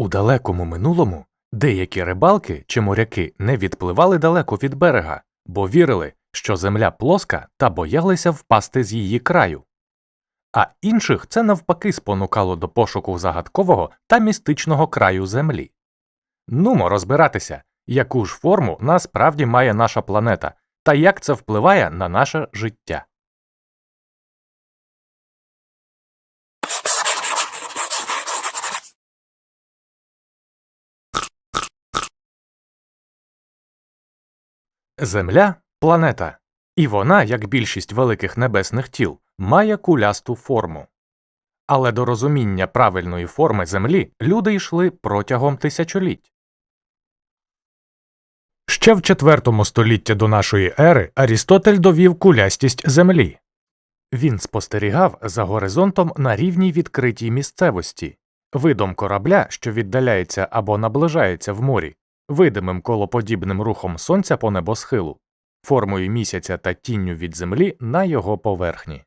У далекому минулому деякі рибалки чи моряки не відпливали далеко від берега, бо вірили, що земля плоска та боялися впасти з її краю. А інших це навпаки спонукало до пошуку загадкового та містичного краю землі. Нумо розбиратися, яку ж форму насправді має наша планета та як це впливає на наше життя. Земля планета, і вона, як більшість великих небесних тіл, має кулясту форму. Але до розуміння правильної форми Землі люди йшли протягом тисячоліть. Ще в IV столітті до нашої ери Арістотель довів кулястість Землі. Він спостерігав за горизонтом на рівній відкритій місцевості, видом корабля, що віддаляється або наближається в морі, видимим колоподібним рухом сонця по небосхилу, формою місяця та тінню від землі на його поверхні.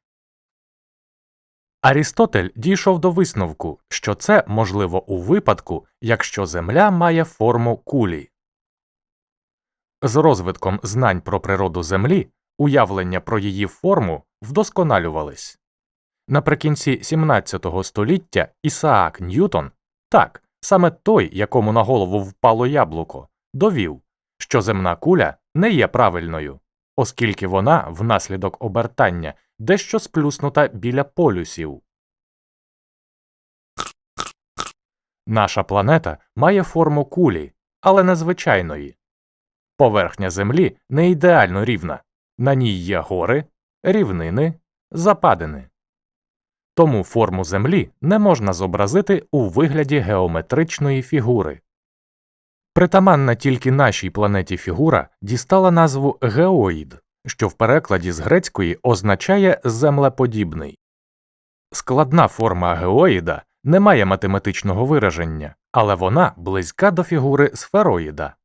Арістотель дійшов до висновку, що це можливо у випадку, якщо Земля має форму кулі. З розвитком знань про природу Землі уявлення про її форму вдосконалювались. Наприкінці 17 століття Ісаак Ньютон, так, саме той, якому на голову впало яблуко, довів, що земна куля не є правильною, оскільки вона внаслідок обертання дещо сплюснута біля полюсів. Наша планета має форму кулі, але незвичайної. Поверхня Землі не ідеально рівна, на ній є гори, рівнини, западини. Тому форму Землі не можна зобразити у вигляді геометричної фігури. Притаманна тільки нашій планеті фігура дістала назву геоїд, що в перекладі з грецької означає землеподібний. Складна форма геоїда не має математичного вираження, але вона близька до фігури сфероїда.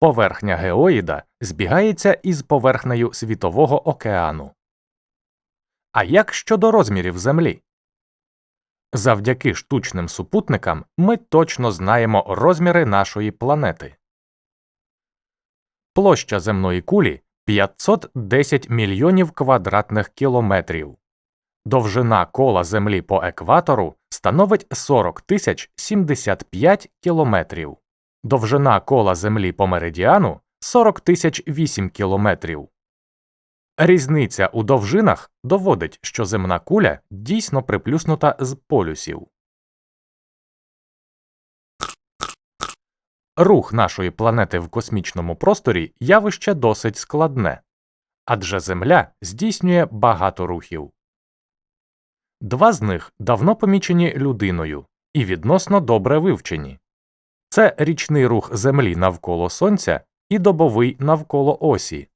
Поверхня геоїда збігається із поверхнею Світового океану. А як щодо розмірів Землі? Завдяки штучним супутникам ми точно знаємо розміри нашої планети. Площа земної кулі 510 мільйонів квадратних кілометрів. Довжина кола Землі по екватору становить 40 тисяч 75 кілометрів. Довжина кола Землі по меридіану 40 тисяч 8 кілометрів. Різниця у довжинах доводить, що земна куля дійсно приплюснута з полюсів. Рух нашої планети в космічному просторі явище досить складне, адже Земля здійснює багато рухів. Два з них давно помічені людиною і відносно добре вивчені це річний рух Землі навколо Сонця і добовий навколо осі.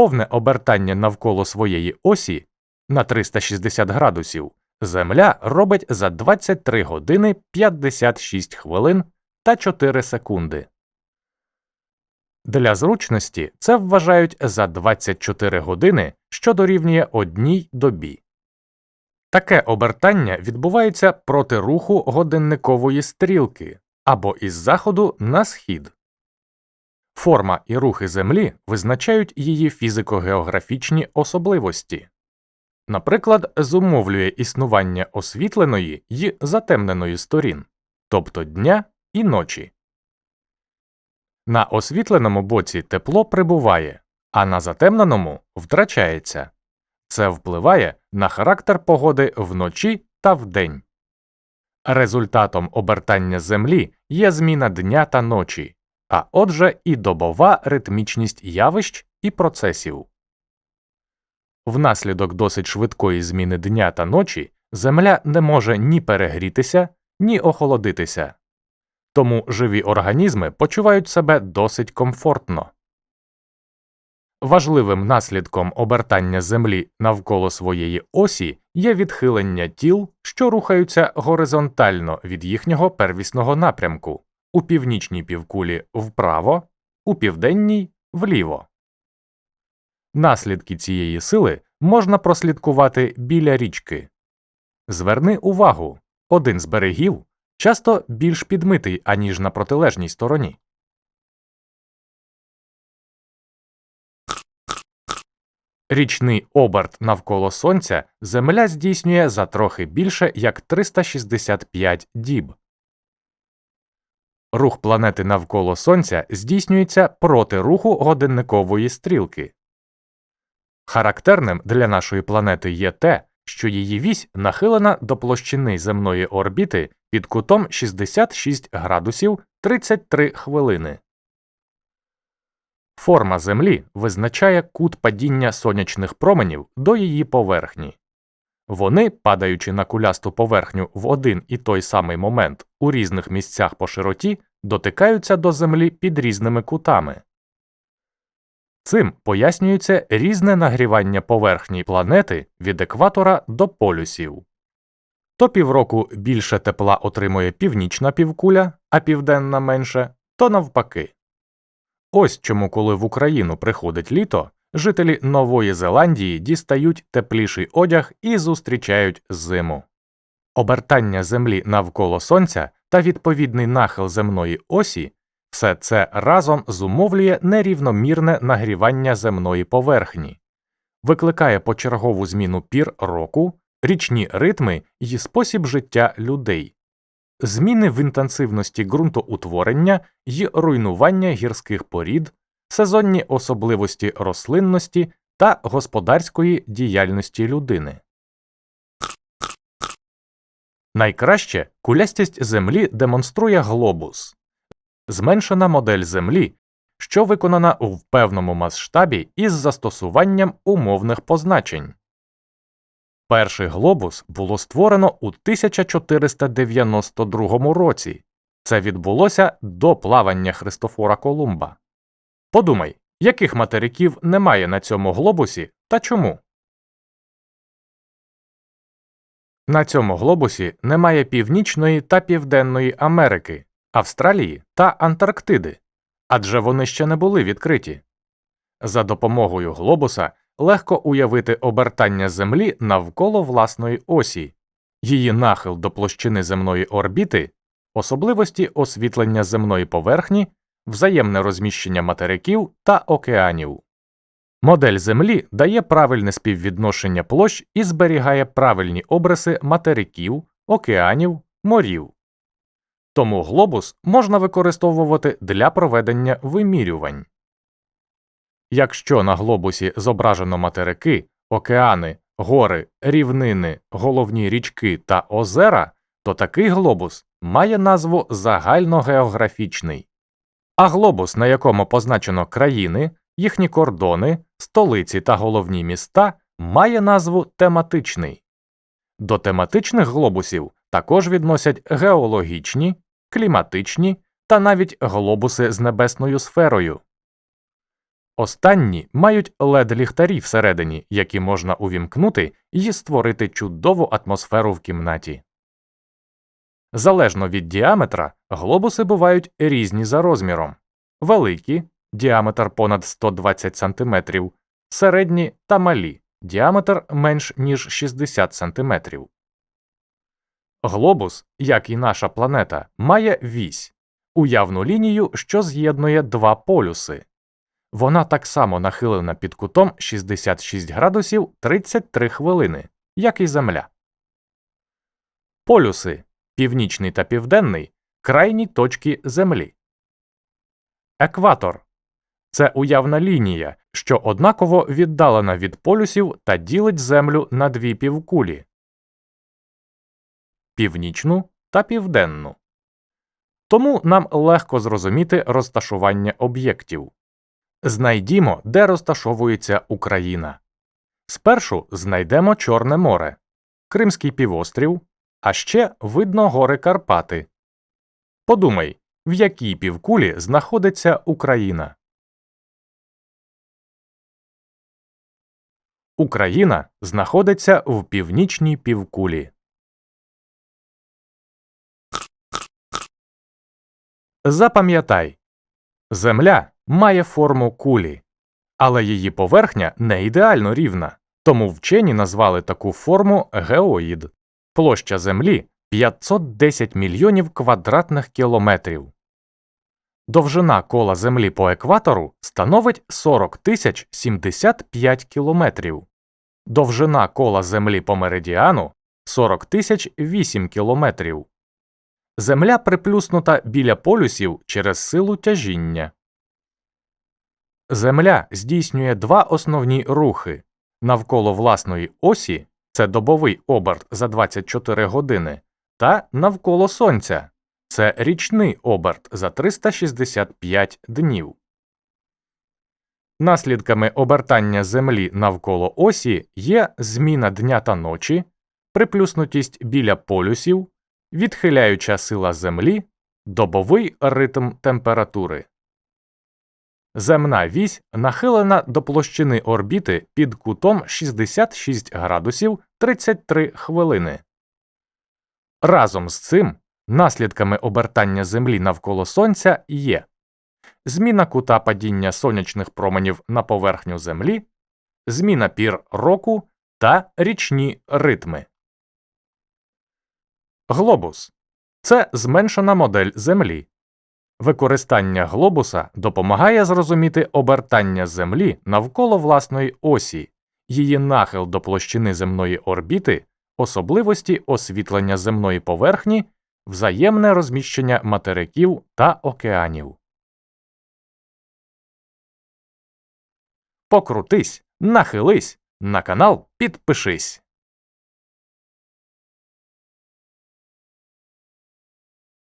Повне обертання навколо своєї осі на 360 градусів Земля робить за 23 години 56 хвилин та 4 секунди. Для зручності це вважають за 24 години, що дорівнює одній добі. Таке обертання відбувається проти руху годинникової стрілки або із заходу на схід. Форма і рухи Землі визначають її фізико-географічні особливості. Наприклад, зумовлює існування освітленої й затемненої сторін, тобто дня і ночі. На освітленому боці тепло прибуває, а на затемненому втрачається. Це впливає на характер погоди вночі та вдень. Результатом обертання Землі є зміна дня та ночі, а отже і добова ритмічність явищ і процесів. Внаслідок досить швидкої зміни дня та ночі Земля не може ні перегрітися, ні охолодитися. Тому живі організми почувають себе досить комфортно. Важливим наслідком обертання Землі навколо своєї осі є відхилення тіл, що рухаються горизонтально від їхнього первісного напрямку у північній півкулі вправо, у південній вліво. Наслідки цієї сили можна прослідкувати біля річки. Зверни увагу один з берегів часто більш підмитий, аніж на протилежній стороні. Річний оберт навколо Сонця Земля здійснює за трохи більше як 365 діб. Рух планети навколо Сонця здійснюється проти руху годинникової стрілки. Характерним для нашої планети є те, що її вісь нахилена до площини земної орбіти під кутом 66 градусів 33 хвилини. Форма Землі визначає кут падіння сонячних променів до її поверхні. Вони, падаючи на кулясту поверхню в один і той самий момент у різних місцях по широті, дотикаються до Землі під різними кутами. Цим пояснюється різне нагрівання поверхні планети від екватора до полюсів. То півроку більше тепла отримує північна півкуля, а південна менше, то навпаки. Ось чому, коли в Україну приходить літо, жителі Нової Зеландії дістають тепліший одяг і зустрічають зиму. Обертання Землі навколо Сонця та відповідний нахил земної осі все це разом зумовлює нерівномірне нагрівання земної поверхні, викликає почергову зміну пір року, річні ритми і спосіб життя людей, зміни в інтенсивності ґрунтоутворення й руйнування гірських порід, сезонні особливості рослинності та господарської діяльності людини. Найкраще кулястість Землі демонструє глобус зменшена модель Землі, що виконана в певному масштабі із застосуванням умовних позначень. Перший глобус було створено у 1492 році. Це відбулося до плавання Христофора Колумба. Подумай, яких материків немає на цьому глобусі та чому? На цьому глобусі немає Північної та Південної Америки, Австралії та Антарктиди, адже вони ще не були відкриті. За допомогою глобуса легко уявити обертання Землі навколо власної осі, її нахил до площини земної орбіти, особливості освітлення земної поверхні, взаємне розміщення материків та океанів. Модель Землі дає правильне співвідношення площ і зберігає правильні обриси материків, океанів, морів. Тому глобус можна використовувати для проведення вимірювань. Якщо на глобусі зображено материки, океани, гори, рівнини, головні річки та озера, то такий глобус має назву загальногеографічний, а глобус, на якому позначено країни, їхні кордони, столиці та головні міста, має назву тематичний. До тематичних глобусів також відносять геологічні, кліматичні та навіть глобуси з небесною сферою. Останні мають led ліхтарі всередині, які можна увімкнути і створити чудову атмосферу в кімнаті. Залежно від діаметра, глобуси бувають різні за розміром великі діаметр понад 120 см, середні та малі діаметр менш ніж 60 см. Глобус, як і наша планета, має вісь уявну лінію, що з'єднує два полюси. Вона так само нахилена під кутом 66 градусів 33 хвилини, як і Земля. Полюси північний та південний крайні точки Землі. Екватор це уявна лінія, що однаково віддалена від полюсів та ділить Землю на дві півкулі північну та південну. Тому нам легко зрозуміти розташування об'єктів. Знайдімо, де розташовується Україна. Спершу знайдемо Чорне море, Кримський півострів, а ще видно гори Карпати. Подумай, в якій півкулі знаходиться Україна. Україна знаходиться в північній півкулі. Запам'ятай Земля має форму кулі, але її поверхня не ідеально рівна, тому вчені назвали таку форму геоїд. Площа Землі 510 мільйонів квадратних кілометрів. Довжина кола Землі по екватору становить 40 тисяч 75 кілометрів. Довжина кола Землі по меридіану 40 тисяч 8 кілометрів. Земля приплюснута біля полюсів через силу тяжіння. Земля здійснює два основні рухи навколо власної осі це добовий оберт за 24 години, та навколо Сонця це річний оберт за 365 днів. Наслідками обертання Землі навколо осі є зміна дня та ночі, приплюснутість біля полюсів, відхиляюча сила Землі, добовий ритм температури. Земна вісь нахилена до площини орбіти під кутом 66 градусів 33 хвилини. Разом з цим наслідками обертання Землі навколо Сонця є зміна кута падіння сонячних променів на поверхню Землі, зміна пір року та річні ритми. Глобус це зменшена модель Землі. Використання глобуса допомагає зрозуміти обертання Землі навколо власної осі, її нахил до площини земної орбіти, особливості освітлення земної поверхні, взаємне розміщення материків та океанів. Покрутись, нахились, на канал підпишись.